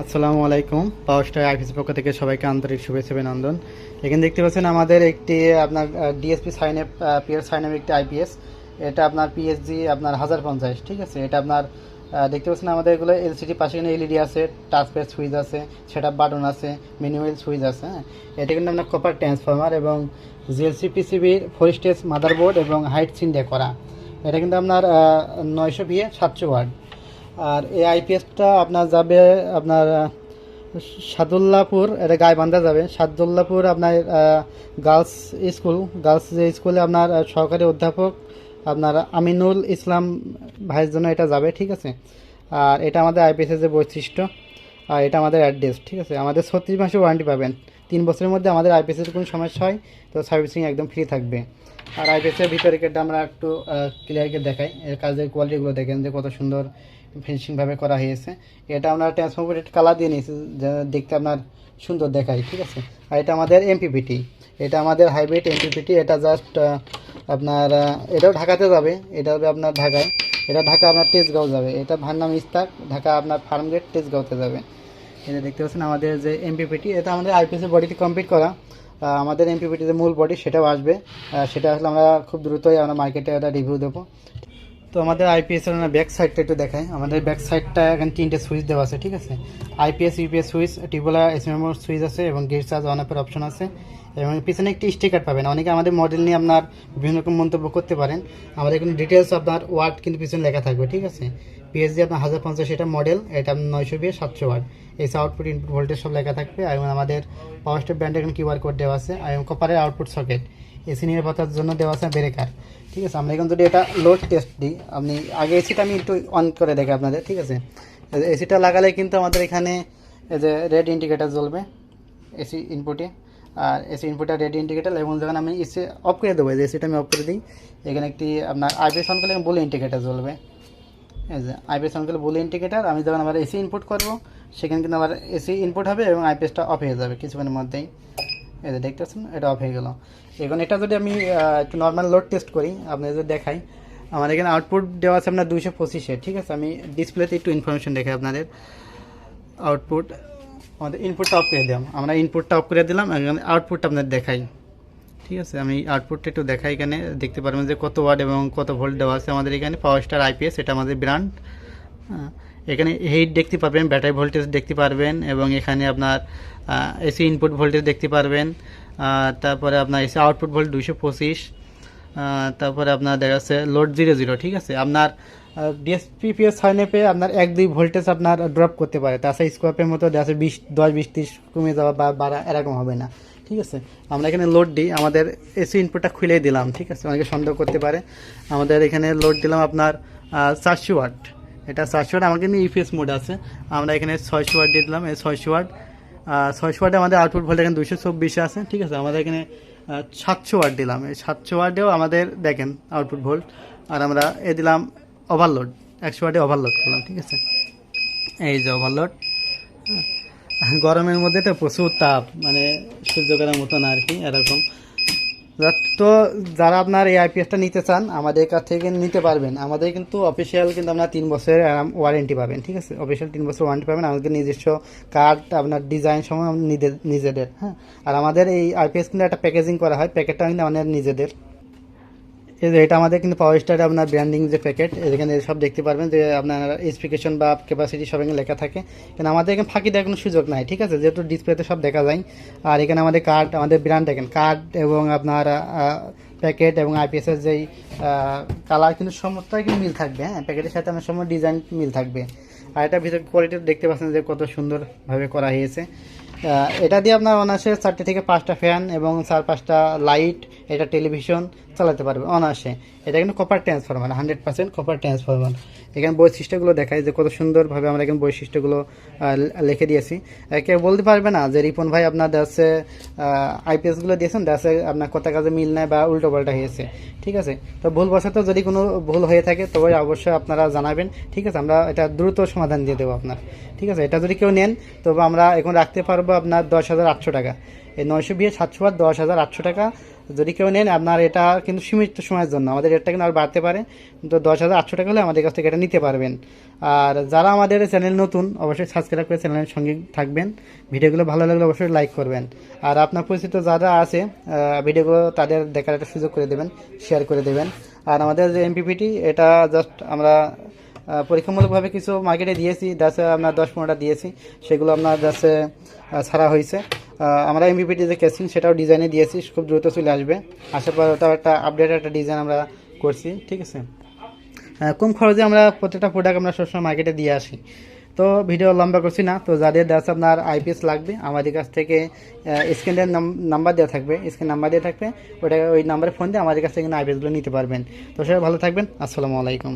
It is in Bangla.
আসসালামু আলাইকুম। পাওয়ার স্টার আইপিএস পক্ষ থেকে সবাইকে আন্তরিক শুভেচ্ছা অভিনন্দন। এখানে দেখতে পাচ্ছেন আমাদের একটি আপনার DSP sign PS sign up একটি আইপিএস এটা আপনার পিএসজি আপনার হাজার পঞ্চাশ, ঠিক আছে? এটা আপনার দেখতে পাচ্ছেন আমাদের এগুলো এলসিডি পাশে এখানে এলইডি আছে টাচ প্যাড সুইচ আছে সেট বাটন আছে ম্যানুয়াল সুইচ আছে হ্যাঁ? এটা কিন্তু আপনার কপার ট্রান্সফরমার এবং জিএলসি পিসিবির ফোর স্টেজ মাদারবোর্ড এবং হাইট সিন্ডে করা। এটা কিন্তু আপনার নয়শো বিয়ে সাতশো ওয়ার্ড আর এই আইপিএসটা আপনার যাবে আপনার সাদুল্লাপুর, এটা গাইবান্ধা যাবে। সাদুল্লাপুর আপনার গার্লস স্কুল গার্লস যে স্কুলে আপনার সহকারী অধ্যাপক আপনার আমিনুল ইসলাম ভাইয়ের জন্য এটা যাবে, ঠিক আছে? আর এটা আমাদের আইপিএসের যে বৈশিষ্ট্য, আর এটা আমাদের অ্যাড্রেস ঠিক আছে? আমাদের ছত্রিশ মাসে ওয়ারেন্টি পাবেন। তিন বছরের মধ্যে আমাদের আইপিএসের কোনো সমস্যা হয়, তো সার্ভিসিং একদম ফ্রি থাকবে। আর আইপিএসের ভিতরে কেটে আমরা একটু ক্লিয়ারকে দেখাই, এর কাজের কোয়ালিটিগুলো দেখেন যে কত সুন্দর ফিনিশিংভাবে করা হয়েছে। এটা আমরা ট্রান্সফরমেটেড কালার দিয়ে নিয়েছি দেখতে আপনার সুন্দর দেখায়, ঠিক আছে? আর এটা আমাদের এমপিপিটি এটা আমাদের হাইব্রিড এমপিপিটি এটা জাস্ট আপনার এটাও ঢাকাতে যাবে, এটা হবে আপনার ঢাকায়। এটা ঢাকা আপনার তেজগাঁও যাবে, এটা ভান্নাম ইস্তাক ঢাকা আপনার ফার্ম গেট তেজগাঁওতে যাবে। এটা দেখতে পাচ্ছেন আমাদের যে এমপিপিটি এটা আমাদের আইপিএস বডিতে কমপ্লিট করা। আমাদের এমপিপিটি যে মূল বডি সেটাও আসবে। সেটা আসলে আমরা খুব দ্রুতই আমরা মার্কেটে এটা রিভিউ দেবো। তো আমাদের আইপিএস এর ব্যাক সাইডটা একটু দেখাই। আমাদের ব্যাক সাইডটা এখানে তিনটে সুইচ দেওয়া আছে, ঠিক আছে? আইপিএস ইউপিএস সুইচ টিবোলা এসএমএম সুইচ আছে এবং গেট চার্জ অন আপের অপশন আছে। এবং পিছনে একটি স্টিকার পাবেন। অনেকে আমাদের মডেল নিয়ে আপনার বিভিন্ন রকম মন্তব্য করতে পারেন। আমাদের এখানে ডিটেলস আপনার ওয়ার্ড কিন্তু পিছনে লেখা থাকবে, ঠিক আছে? পিএসজি আপনার হাজার পঞ্চাশ এটা মডেল এটা নয়শো বিয়ে সাতশো ওয়ার্ড এসে আউটপুট ইনপুট ভোল্টেজ সব লেখা থাকবে। এবং আমাদের পাওয়ার স্টেপ ব্যান্ডের এখানে কিউআর কোড দেওয়া আছে। এবং কপারের আউটপুট সকেট এসি নিরাপত্তার জন্য দেওয়া আছে ব্রেকার। ঠিক আছে, আমরা এখন যদি এটা লোড টেস্ট দিই, আপনি আগে এসিটা আমি একটু অন করে দেখি আপনাদের, ঠিক আছে? এসিটা লাগালে কিন্তু আমাদের এখানে যে রেড ইন্ডিকেটার জ্বলবে এসি ইনপুটে আর এসি ইনপুটে রেড ইন্ডিকেটার এবং যখন আমি এসি অফ করে দেবো যে এসিটা আমি অফ করে দিই, এখানে একটি আপনার আইপিএস অন করলে বলে ইন্ডিকেটার জ্বলবে। আইপিএস অন করলে বলে ইন্ডিকেটার আমি যখন আবার এসি ইনপুট করব, সেখানে কিন্তু আমার এসি ইনপুট হবে এবং আইপিএসটা অফ হয়ে যাবে কিছুক্ষণের মধ্যেই। এই যে দেখতে পাচ্ছেন এটা অফ হয়ে গেল। এখন এটা যদি আমি একটু নর্মাল লোড টেস্ট করি আপনাদের যদি দেখাই, আমার এখানে আউটপুট দেওয়া আছে আপনার দুইশো পঁচিশে, ঠিক আছে? আমি ডিসপ্লেতে একটু ইনফরমেশন দেখাই আপনাদের। আউটপুট আমাদের ইনপুটটা অফ করে দিলাম। আমরা ইনপুটটা অফ করে দিলাম, এখানে আউটপুটটা আপনাদের দেখাই। ঠিক আছে? আমি আউটপুটটা একটু দেখাই এখানে, দেখতে পারবেন যে কত ওয়াট এবং কত ভোল্ট দেওয়া আছে আমাদের এখানে পাওয়ার স্টার আইপিএস এটা আমাদের ব্র্যান্ড এখানে হিট দেখতে পারবেন ব্যাটারি ভোল্টেজ দেখতে পারবেন এবং এখানে আপনার এসি ইনপুট ভোল্টেজ দেখতে পারবেন। তারপরে আপনার এসি আউটপুট ভোল্ট দুইশো পঁচিশ। তারপরে আপনার দেখা যাচ্ছে লোড জিরো জিরো ঠিক আছে? আপনার ডিএসপিপিএস সাইনেপে আপনার এক দুই ভোল্টেজ আপনার ড্রপ করতে পারে। তাছাড়া স্কোয়াপের মতো দেখা যাচ্ছে বিশ, দশ, বিশ, তিরিশ কমে যাওয়া বা বাড়া এরকম হবে না, ঠিক আছে? আমরা এখানে লোড দিই, আমাদের এসি ইনপুটটা খুলেই দিলাম, ঠিক আছে? অনেকে সন্দেহ করতে পারে। আমাদের এখানে লোড দিলাম আপনার চারশো ওয়াট এটা চারশো ওয়াট, আমাদের কিন্তু ইউপিএস মোড আছে। আমরা এখানে ছয়শো ওয়াট দিয়ে দিলাম, এই ছয়শো ওয়াট। ছয়শো ওয়াটে আমাদের আউটপুট ভোল্ট এখানে দুশো চব্বিশে আছে, ঠিক আছে? আমাদের এখানে সাতশো ওয়াট দিলাম। এই সাতশো ওয়াটেও আমাদের দেখেন আউটপুট ভোল্ট আর আমরা এ দিলাম ওভারলোড একশো ওয়াটে ওভারলোড করলাম, ঠিক আছে? এই যে ওভারলোড গরমের মধ্যে তো প্রচুর তাপ মানে সহ্য করার মতো না আর কি, এরকম। তো যারা আপনার এই আইপিএসটা নিতে চান, আমাদের কাছ থেকে নিতে পারবেন। আমাদের কিন্তু অফিসিয়াল কিন্তু আপনার তিন বছরের ওয়ারেন্টি পাবেন, ঠিক আছে? অফিসিয়াল তিন বছর ওয়ারেন্টি পাবেন। আমাদের নিজস্ব কার্ড আপনার ডিজাইন সময় নিজেদের হ্যাঁ? আর আমাদের এই আইপিএস কিন্তু একটা প্যাকেজিং করা হয়। প্যাকেটটা কিন্তু আমাদের নিজেদের। এই যে এটা আমাদের কিন্তু পাওয়ার স্টার আপনার ব্র্যান্ডিং যে প্যাকেট এখানে সব দেখতে পারবেন যে আপনার স্পেসিফিকেশন বা ক্যাপাসিটি সব এখানে লেখা থাকে। কিন্তু আমাদের এখানে ফাঁকি দেওয়ার কোনো সুযোগ নাই, ঠিক আছে? যেহেতু ডিসপ্লেতে সব দেখা যায়। আর এখানে আমাদের কার্ড আমাদের ব্র্যান্ড দেখেন কার্ড এবং আপনার প্যাকেট এবং আইপিএসের যেই কালার কিন্তু সমস্তটাই কিন্তু মিল থাকবে হ্যাঁ? প্যাকেটের সাথে আমার সময় ডিজাইন মিল থাকবে। আর এটা ভিতর কোয়ালিটি দেখতে পাচ্ছেন যে কত সুন্দরভাবে করা হয়েছে। এটা দিয়ে আপনার অনায়াসে চারটে থেকে পাঁচটা ফ্যান এবং চার পাঁচটা লাইট এটা টেলিভিশন চালাতে পারবে অনায়াসে। এটা কিন্তু copper transformer hundred percent copper transformer এখানে বৈশিষ্ট্যগুলো দেখায় যে কত সুন্দরভাবে আমরা এখানে বৈশিষ্ট্যগুলো লিখে দিয়েছি। কেউ বলতে পারবে না যে রিপন ভাই আপনার দেশে আইপিএসগুলো দিয়েছেন, দেশে আপনার কত কাজে মিল নেয় বা উল্টো পাল্টা হয়েছে। ঠিক আছে? তো ভুলবশত যদি কোনো ভুল হয়ে থাকে, তবে অবশ্যই আপনারা জানাবেন। ঠিক আছে? আমরা এটা দ্রুত সমাধান দিয়ে দেবো আপনার। ঠিক আছে? এটা যদি কেউ নেন, তবে আমরা এখন রাখতে পারব আপনার দশ হাজার আটশো টাকা। এই নয়শো বিয়ে সাতশো আর দশ হাজার আটশো টাকা। যদি কেউ নেন, আপনার এটা কিন্তু সীমিত সময়ের জন্য। আমাদের রেটটা কিন্তু আর বাড়তে পারে। কিন্তু দশ হাজার আটশো টাকা হলে আমাদের কাছ থেকে এটা নিতে পারবেন। আর যারা আমাদের চ্যানেল নতুন, অবশ্যই সাবস্ক্রাইব করে চ্যানেলের সঙ্গে থাকবেন। ভিডিওগুলো ভালো লাগলে অবশ্যই লাইক করবেন। আর আপনার পরিচিত যারা আছে ভিডিওগুলো তাদের দেখার একটা সুযোগ করে দেবেন শেয়ার করে দেবেন। আর আমাদের যে এমপিপিটি এটা জাস্ট আমরা পরীক্ষামূলকভাবে কিছু মার্কেটে দিয়েছি দাসে আমরা দশ পনেরোটা দিয়েছি, সেগুলো আপনার দাসে ছাড়া হয়েছে। আমরা এমপিপিটি যে কেসিং সেটাও ডিজাইনে দিয়েছি, খুব দ্রুত চলে আসবে। আসার পর ওটাও একটা আপডেট একটা ডিজাইন আমরা করছি, ঠিক আছে? কম খরচে আমরা প্রত্যেকটা প্রোডাক্ট আমরা সবসময় মার্কেটে দিয়ে আসি। তো ভিডিও লম্বা করছি না, তো যাদের দাস আপনার আইপিএস লাগবে, আমাদের কাছ থেকে স্ক্রিনের নাম্বার দেওয়া থাকবে স্ক্রিন নাম্বার দেওয়া থাকবে ওটা ওই নাম্বারে ফোন দিয়ে আমাদের কাছ থেকে আইপিএসগুলো নিতে পারবেন। তো সবাই ভালো থাকবেন, আসসালামু আলাইকুম।